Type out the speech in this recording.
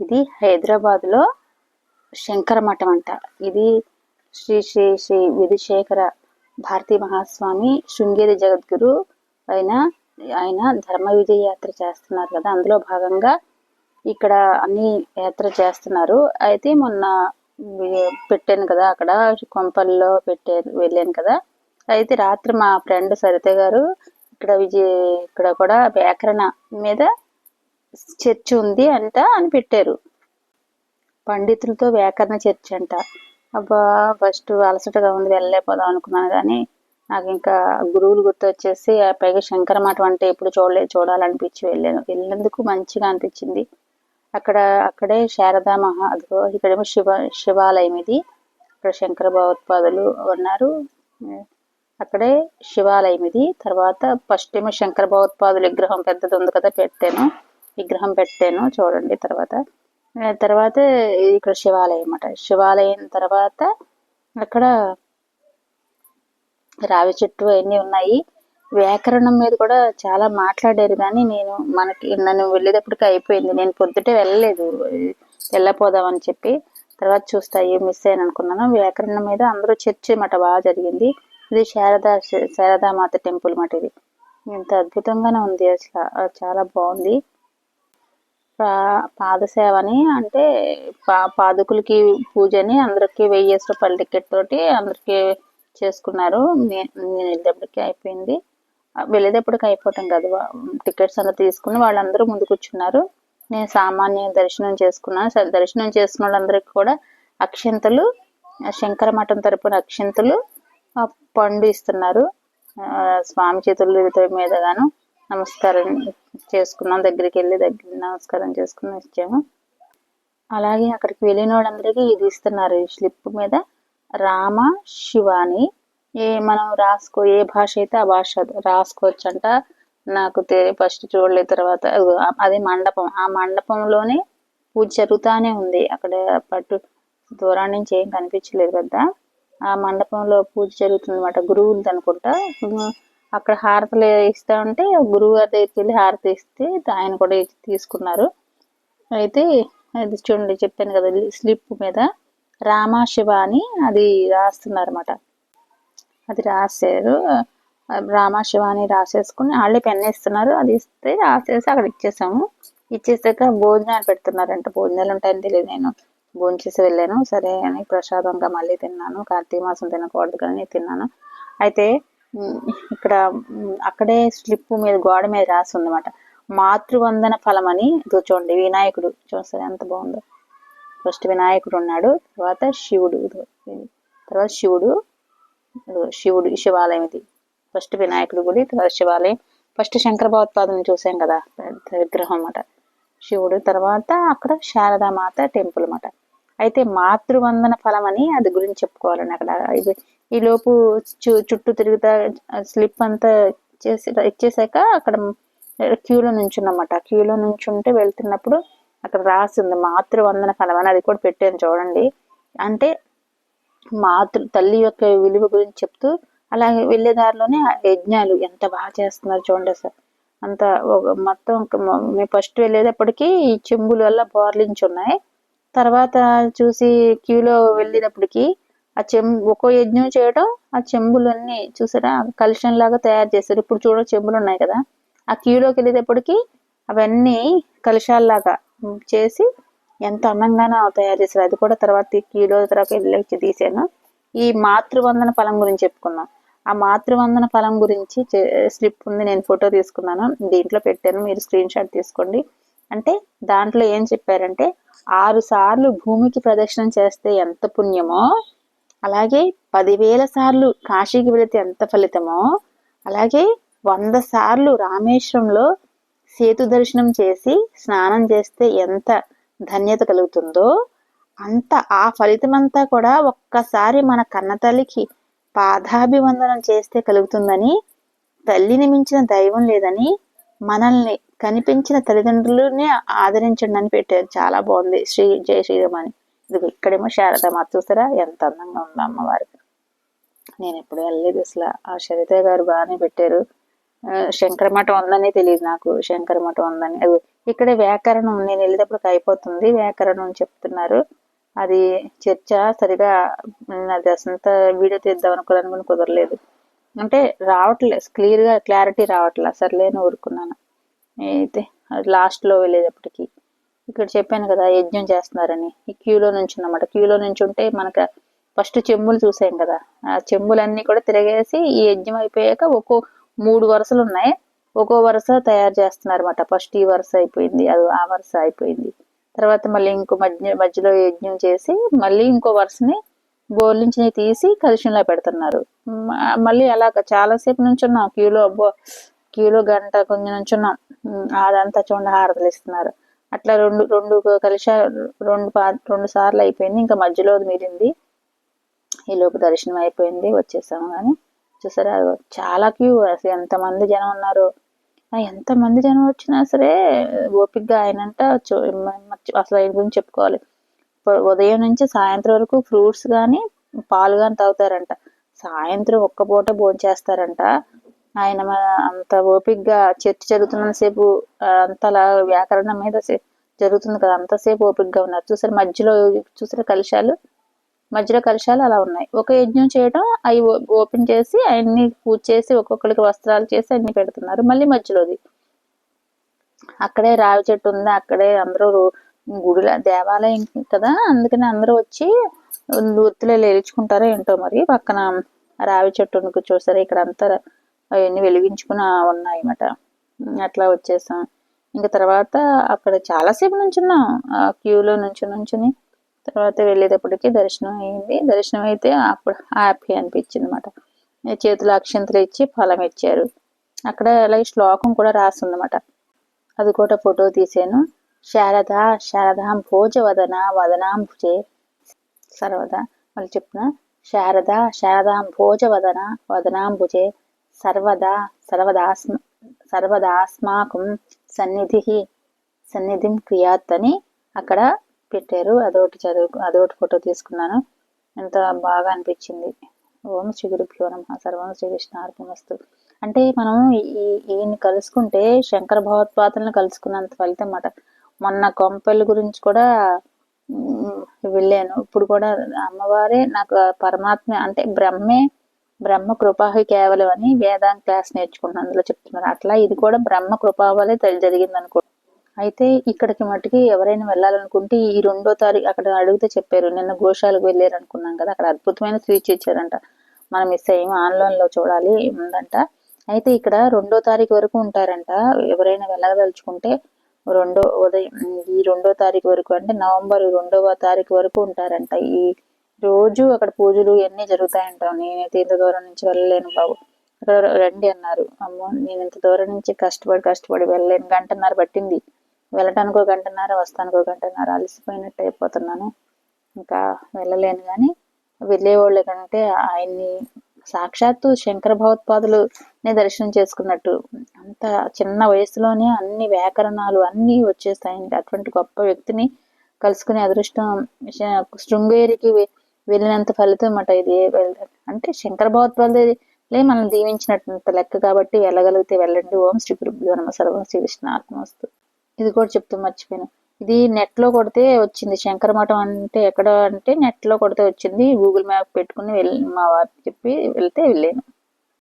ఇది హైదరాబాద్లో శంకర మఠం అంట. ఇది శ్రీ శ్రీ శ్రీ విధుశేఖర భారతీ మహాస్వామి శృంగేరి జగద్గురు అయిన ఆయన ధర్మ విజయ యాత్ర చేస్తున్నారు కదా. అందులో భాగంగా ఇక్కడ అన్ని యాత్ర చేస్తున్నారు. అయితే మొన్న పెట్టాను కదా అక్కడ కొంపల్లో పెట్టే వెళ్ళాను కదా. అయితే రాత్రి మా ఫ్రెండ్ సరిత గారు ఇక్కడ విజయ ఇక్కడ కూడా వ్యాకరణ మీద చర్చ్ ఉంది అంట అని పెట్టారు. పండితులతో వ్యాకరణ చర్చ్ అంట. అబ్బా ఫస్ట్ అలసటగా ఉంది వెళ్ళలేకపోదాం అనుకున్నాను కానీ నాకు ఇంకా గురువులు గుర్తొచ్చేసి పైగా శంకర మఠం అంటే ఎప్పుడు చూడలేదు చూడాలనిపించి వెళ్ళాను. వెళ్ళినందుకు మంచిగా అనిపించింది. అక్కడ అక్కడే శారదా మహా అదిగో ఇక్కడేమో శివ శివాలయం ఇది. ఇక్కడ శంకర భగవత్పాదులు ఉన్నారు. అక్కడే శివాలయం ఇది. తర్వాత ఫస్ట్ ఏమో శంకర భగవత్పాదుల విగ్రహం పెద్దది ఉంది కదా పెట్టాను. విగ్రహం పెట్టాను చూడండి తర్వాత. తర్వాత ఇక్కడ శివాలయం అన్నమాట శివాలయం తర్వాత అక్కడ రావి చెట్టు అవన్నీ ఉన్నాయి. వ్యాకరణం మీద కూడా చాలా మాట్లాడారు కానీ నేను మనకి నన్ను వెళ్ళేటప్పటికి అయిపోయింది. నేను పొద్దుటే వెళ్ళలేదు. వెళ్ళపోదామని చెప్పి తర్వాత చూస్తా ఏం మిస్ అయ్యాను అనుకున్నాను. వ్యాకరణం మీద అందరూ చర్చ మాట బాగా జరిగింది. ఇది శారదా శారదా మాత టెంపుల్ మాట ఇది. ఎంత అద్భుతంగానే ఉంది అసలు. చాలా బాగుంది. పాదసేవని అంటే పా పాదుకులకి పూజని అందరికి వెయ్యేసి పల్లి టికెట్ తోటి అందరికి చేసుకున్నారు. నేను వెళ్ళేటప్పటికి అయిపోయింది. వెళ్ళేటప్పటికి అయిపోవటం కాదు. టికెట్స్ అంతా తీసుకుని వాళ్ళందరూ ముందు కూర్చున్నారు. నేను సామాన్య దర్శనం చేసుకున్నాను సరే, దర్శనం చేసుకున్న వాళ్ళందరికీ కూడా అక్షంతలు శంకర మఠం తరపున అక్షంతలు పండు ఇస్తున్నారు. స్వామి చేతుల మీదగాను నమస్కారం చేసుకున్నాం దగ్గరికి వెళ్ళి దగ్గర నమస్కారం చేసుకుని వచ్చాము. అలాగే అక్కడికి వెళ్ళిన వాళ్ళందరికీ ఇది ఇస్తున్నారు ఈ స్లిప్ మీద రామ శివాని. ఏ మనం రాసుకో ఏ భాష అయితే ఆ భాష రాసుకోవచ్చు అంట నాకు ఫస్ట్ చూడలేదు తర్వాత అది మండపం. ఆ మండపంలోనే పూజ జరుగుతానే ఉంది. అక్కడ పట్టు దూరం నుంచి ఏం కనిపించలేదు పెద్ద ఆ మండపంలో పూజ జరుగుతుంది అనమాట గురువులది అనుకుంటా అక్కడ హారతలు ఇస్తా ఉంటే గురువు గారి దగ్గరికి వెళ్ళి హారతి ఇస్తే ఆయన కూడా తీసుకున్నారు. అయితే అది చూడండి చెప్పాను కదా స్లిప్ మీద రామ శివ అని అది రాస్తున్నారు అనమాట అది రాశారు. ఆ రామ శివ అని రాసేసుకుని వాళ్ళే పెన్ ఇస్తున్నారు అది ఇస్తే రాసేసి అక్కడ ఇచ్చేసాము. ఇచ్చేసాక భోజనాలు పెడుతున్నారంట. భోజనాలు ఉంటాయని తెలియదు నేను. భోజనం చేసి వెళ్ళాను. సరే అని ప్రసాదంగా మళ్ళీ తిన్నాను. కార్తీక మాసం తినకూడదు కానీ తిన్నాను. అయితే ఇక్కడ అక్కడే స్లిప్ మీద గోడ మీద రాసి ఉందన్నమాట మాతృవందన ఫలం అని చూడండి వినాయకుడు. చూస్తారు ఎంత బాగుందో. ఫస్ట్ వినాయకుడు ఉన్నాడు తర్వాత శివుడు. తర్వాత శివుడు. శివుడు శివాలయం ఇది. ఫస్ట్ వినాయకుడు గుడి తర్వాత శివాలయం. ఫస్ట్ శంకర భగవత్పాదం చూసాం కదా పెద్ద విగ్రహం అన్నమాట. శివుడు తర్వాత అక్కడ శారదామాత టెంపుల్ అన్నమాట. అయితే మాతృవందన ఫలం అని అది గురించి చెప్పుకోవాలని అక్కడ ఇది. ఈ లోపు చు- చుట్టూ తిరుగుతా స్లిప్ అంతా చేసి ఇచ్చేసాక అక్కడ క్యూలో నుంచున్నమాట. క్యూలో నుంచుంటే వెళ్తున్నప్పుడు అక్కడ రాసి ఉంది మాతృవందన ఫలం అని అది కూడా పెట్టాను చూడండి. అంటే మాతృ తల్లి యొక్క విలువ గురించి చెప్తూ అలాగే వెళ్ళే దారిలోనే యజ్ఞాలు ఎంత బాగా చేస్తున్నారు చూడండి సార్ అంత మొత్తం మేము ఫస్ట్ వెళ్ళేటప్పటికీ ఈ చెంబుల వల్ల బోర్లించి ఉన్నాయి తర్వాత చూసి క్యూలో వెళ్ళినప్పటికి ఆ చెంబు ఒక్కో యజ్ఞం చేయడం ఆ చెంబులన్నీ చూసారా? కలుషం లాగా తయారు చేస్తారు ఇప్పుడు చూడ చెంబులు ఉన్నాయి కదా. ఆ క్యూలోకి వెళ్ళేటప్పటికి అవన్నీ కలుషాల్లాగా చేసి ఎంత అందంగానో తయారు చేశారు. అది కూడా తర్వాత క్యూలో తర్వాత వెళ్ళి తీసాను. ఈ మాతృవందన ఫలం గురించి చెప్పుకున్నాం ఆ మాతృవందన ఫలం గురించి స్లిప్ ఉంది. నేను ఫోటో తీసుకున్నాను. దీంట్లో పెట్టాను. మీరు స్క్రీన్ షాట్ తీసుకోండి. అంటే దాంట్లో ఏం చెప్పారంటే ఆరు సార్లు భూమికి ప్రదక్షిణం చేస్తే ఎంత పుణ్యమో అలాగే పదివేల సార్లు కాశీకి వెళితే ఎంత ఫలితమో అలాగే వంద సార్లు రామేశ్వరంలో సేతు దర్శనం చేసి స్నానం చేస్తే ఎంత ధన్యత కలుగుతుందో అంత ఆ ఫలితమంతా కూడా ఒక్కసారి మన కన్నతల్లికి పాదాభివందనం చేస్తే కలుగుతుందని తల్లిని మించిన దైవం లేదని మనల్ని కనిపించిన తల్లిదండ్రులని ఆదరించండి అని పెట్టారు. చాలా బాగుంది. శ్రీ జయ శ్రీరామ్ అని. ఇదిగో ఇక్కడేమో శారదమ్మ చూస్తారా ఎంత అందంగా ఉందో అమ్మవారు నేను ఎప్పుడు వెళ్ళలేదు అసలు. ఆ శరిత గారు బాగానే పెట్టారు. శంకరమఠం శంకర మఠం ఉందని తెలియదు నాకు. శంకర మఠం ఉందని. అది ఇక్కడ వ్యాకరణం. నేను వెళ్ళేటప్పటికి అయిపోతుంది. వ్యాకరణం చెప్తున్నారు. అది చర్చ సరిగా అది అసంత వీడియో తీద్దాం అనుకోదాను కుదరలేదు. అంటే రావట్లేదు క్లియర్గా క్లారిటీ రావట్లేదు సర్లే అని ఊరుకున్నాను. అయితే అది లాస్ట్లో వెళ్ళేటప్పటికి. ఇక్కడ చెప్పాను కదా యజ్ఞం చేస్తున్నారని. ఈ క్యూలో నుంచి ఉన్నమాట క్యూలో నుంచి ఉంటే మనకు ఫస్ట్ చెంబులు చూసాం కదా. ఆ చెంబులన్నీ కూడా తిరగేసి ఈ యజ్ఞం అయిపోయాక ఒక్కో మూడు వరుసలు ఉన్నాయి. ఒక్కో వరుస తయారు చేస్తున్నారు అనమాట ఫస్ట్ ఈ వరుస అయిపోయింది అది ఆ వరుస అయిపోయింది. తర్వాత మళ్ళీ ఇంకో మధ్య మధ్యలో యజ్ఞం చేసి మళ్ళీ ఇంకో వరుసని బోల్ నుంచి తీసి కలుషంలో పెడుతున్నారు. మళ్ళీ అలాగ చాలాసేపు నుంచున్నాం క్యూలో. అబ్బో క్యూలో గంట కొంచెం నుంచున్నాం. అదంతా చూడండి హారతలు ఇస్తున్నారు. అట్లా రెండు రెండు కలిసి రెండు పా రెండు సార్లు అయిపోయింది. ఇంకా మధ్యలో అది మిగిలింది. ఈ దర్శనం అయిపోయింది. వచ్చేసాము కానీ చూసారా చాలా క్యూ అసలు ఎంతమంది జనం ఉన్నారు. ఎంతమంది జనం వచ్చినా సరే ఓపికగా ఆయనంట అసలు ఆయన గురించి చెప్పుకోవాలి. ఉదయం నుంచి సాయంత్రం వరకు ఫ్రూట్స్ కానీ పాలు కానీ తాగుతారంట. సాయంత్రం ఒక్క పూట భోంచేస్తారంట. ఆయన అంత ఓపిగ్గా చర్చ జరుగుతున్నంతసేపు అంతలా వ్యాకరణం మీద జరుగుతుంది కదా అంతసేపు ఓపిగ్గా ఉన్నారు. చూసారు మధ్యలో చూసారు కలశాలు? మధ్యలో కలశాలు అలా ఉన్నాయి. ఒక యజ్ఞం చేయడం అవి ఓపెన్ చేసి అన్ని పూజ చేసి ఒక్కొక్కరికి వస్త్రాలు చేసి అన్ని పెడుతున్నారు. మళ్ళీ మధ్యలోది. అక్కడే రావి చెట్టు ఉంది అక్కడే అందరూ రో- గుడిలో దేవాలయం కదా అందుకని అందరూ వచ్చి వృత్తిలో లేచుకుంటారో ఏంటో మరి పక్కన రావి చెట్టు చూసారు చూసారా ఇక్కడ అంతా అవన్నీ వెలిగించుకుని ఉన్నాయి అన్నమాట అట్లా వచ్చేసాం. ఇంకా తర్వాత అక్కడ చాలాసేపు నుంచున్నాం. ఆ క్యూలో నుంచి నుంచుని తర్వాత వెళ్ళేటప్పటికి దర్శనం అయింది. దర్శనం అయితే అప్పుడు హ్యాపీ అనిపించింది అనమాట చేతులు అక్షంతలు ఇచ్చి ఫలం ఇచ్చారు. అక్కడ అలాగే శ్లోకం కూడా రాసిందన్నమాట. అది కూడా ఫోటో తీసాను శారద శారదాం భోజ వదన వదనాం భుజే. సర్వదా వాళ్ళు చెప్పిన శారద శారదాం భోజ వదన వదనాం భుజే. సర్వదా సర్వదాస్మ సర్వదాస్మాకం సన్నిధి సన్నిధిం క్రియాత్ అని అక్కడ పెట్టారు. అదొకటి చదువు అదొకటి ఫోటో తీసుకున్నాను. ఎంత బాగా అనిపించింది. ఓం శ్రీ గురుభ్యో నమ. సర్వం శ్రీకృష్ణ అర్పణమస్తు అంటే మనం ఈ ఈయన్ని కలుసుకుంటే శంకర భగవత్పాతలను కలుసుకున్నంత ఫలితం అన్నమాట మొన్న కొంపెల్లి గురించి కూడా వెళ్ళాను. ఇప్పుడు కూడా అమ్మవారే నాకు పరమాత్మ అంటే బ్రహ్మే బ్రహ్మ కృపాహి కేవలం అని వేదాంత క్లాస్ నేర్చుకున్నాను అందులో చెప్తున్నారు అట్లా ఇది కూడా బ్రహ్మ కృపా వల్లే జరిగింది అనుకో అయితే ఇక్కడికి మట్టుకి ఎవరైనా వెళ్ళాలనుకుంటే ఈ రెండో తారీఖు అక్కడ అడిగితే చెప్పారు. నిన్న గోశాలకు వెళ్ళారు అనుకున్నాం కదా అక్కడ అద్భుతమైన స్వీచ్ ఇచ్చారంట. మనం మిస్ అయ్యాము ఆన్లైన్లో చూడాలి ఉందంట. అయితే ఇక్కడ రెండో తారీఖు వరకు ఉంటారంట. ఎవరైనా వెళ్ళదలుచుకుంటే రెండో ఉదయం ఈ రెండో తారీఖు వరకు అంటే నవంబర్ రెండవ తారీఖు వరకు ఉంటారంట. ఈ రోజు అక్కడ పూజలు ఇవన్నీ జరుగుతాయంటావు నేనైతే ఇంత దూరం నుంచి వెళ్ళలేను బాబు. అక్కడ రండి అన్నారు. అమ్మో నేను ఇంత దూరం నుంచి కష్టపడి కష్టపడి వెళ్ళలేను. గంటన్నర పట్టింది. వెళ్ళటానికి ఒక గంటన్నర వస్తానికి ఒక గంటన్నర. అలసిపోయినట్టు అయిపోతున్నాను. ఇంకా వెళ్ళలేను కానీ వెళ్ళేవాళ్ళ కంటే ఆయన్ని సాక్షాత్తు శంకర భగవత్పాదులు దర్శనం చేసుకున్నట్టు. అంత చిన్న వయసులోనే అన్ని వ్యాకరణాలు అన్నీ వచ్చేస్తాయి అటువంటి గొప్ప వ్యక్తిని కలుసుకునే అదృష్టం శృంగేరికి వెళ్ళినంత ఫలితం అన్నమాట ఇది వెల్- అంటే శంకర భగవత్పాదులే మనం దీవించినట్టు లెక్క కాబట్టి వెళ్ళగలిగితే వెళ్ళండి. ఓం శ్రీ గురుభ్యో నమ సర్వం శ్రీకృష్ణ ఆత్మస్తు ఇది కూడా చెప్తూ మర్చిపోయాను. ఇది నెట్లో కొడితే వచ్చింది. శంకర మఠం అంటే ఎక్కడ అంటే నెట్లో కొడితే వచ్చింది. గూగుల్ మ్యాప్ పెట్టుకుని వెళ్ళి మా వారికి చెప్పి వెళ్తే వెళ్ళాను.